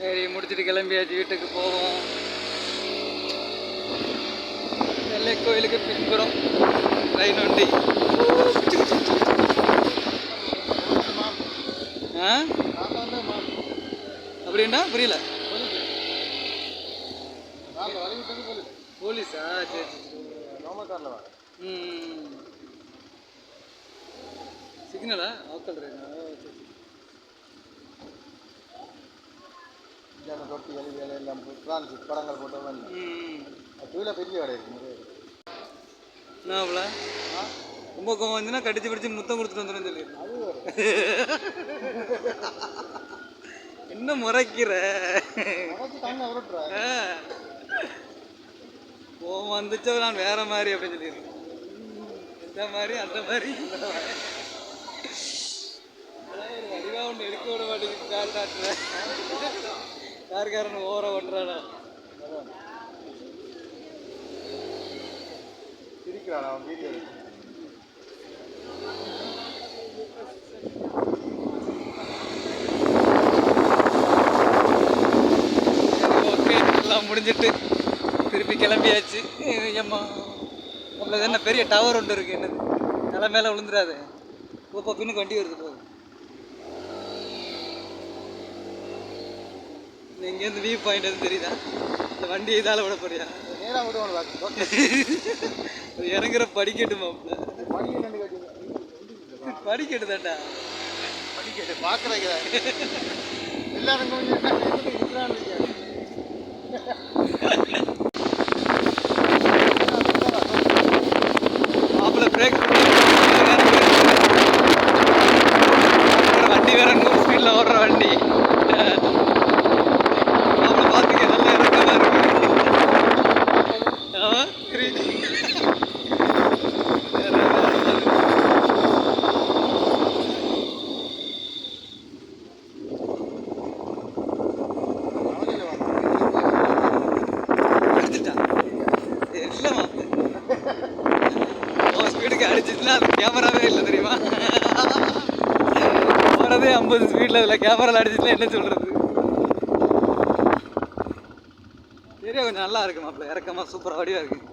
சரி முடிச்சுட்டு கிளம்பியாச்சு வீட்டுக்கு போவோம். நெல்லை கோயிலுக்கு பின்புறம் ட்ரெயின் வண்டி ஆ? அப்படின்னா புரியல. போலீஸா? சரி ம் சிக்னலா? ஆக்கல் சரி. சரி தொட்டி வெளி வேலை எல்லாம் பிரான்ஸ் படங்கள் போட்டவங்க ம். டூவில் பெரிய கடை இருக்கு. என்னாப்புல ரொம்ப கோவம் வந்துன்னா கடிச்சு பிடிச்சு முத்தம் கொடுத்துட்டு வந்துடும் சொல்லி என்ன முறைக்கிற. கோவம் வந்துச்சோ நான் வேற மாதிரி அப்படின்னு சொல்லிடுறேன் இந்த மாதிரி அந்த மாதிரி. வடிவா ஒன்று எடுக்க விட மாட்டேங்குது கார்காரன் ஓர ஓட்டுறானா. சிரிக்கிறான் அவன் வீடியோ முடிஞ்சிட்டு திருப்பி கிளம்பியாச்சு. ஏம்மா உங்களுக்கு என்ன பெரிய டவர் ஒன்று இருக்கு என்னது? நில மேலே விழுந்துடாது இப்போ பின்னுக்கு வண்டி வருது போகுது இங்கேருந்து வியூ பாயிண்ட் எதுவும் தெரியுதா? இந்த வண்டி இதால் விட போறியா? நேராக விட்டு ஒன்று பார்த்து ஓகே அது இறங்குற படிக்கட்டு மாப்பிள்ள படி என்னன்னு கேட்டீங்க படிக்கட்டு தான்டா. படிக்கட்டு பார்க்குறீங்க எல்லாரும் கொஞ்சம் இருக்கிறான்னு இருக்கேன் மாப்பிள்ள பிரேக் வண்டி வேற நூறு ஸ்பீடில் ஓடுற வண்டி மாப்பிள்ள பார்த்துக்க நல்லா இறக்கமா இருக்கு ஆமா, புரியுது. வேற வேற வேற. அடிச்சிட்டான் இல்லை மாப்பிள்ள உன் ஸ்பீடுக்கு அடிச்சிச்சுன்னா அது கேமராவே இல்லை தெரியுமா? போகிறதே ஐம்பது ஸ்பீடில் அதில் கேமராவில் அடிச்சிச்சுன்னா என்ன சொல்கிறது ஏரியா கொஞ்சம் நல்லா இருக்கு மாப்பிள்ள. இறக்கமாக சூப்பராக வடிவாக இருக்குது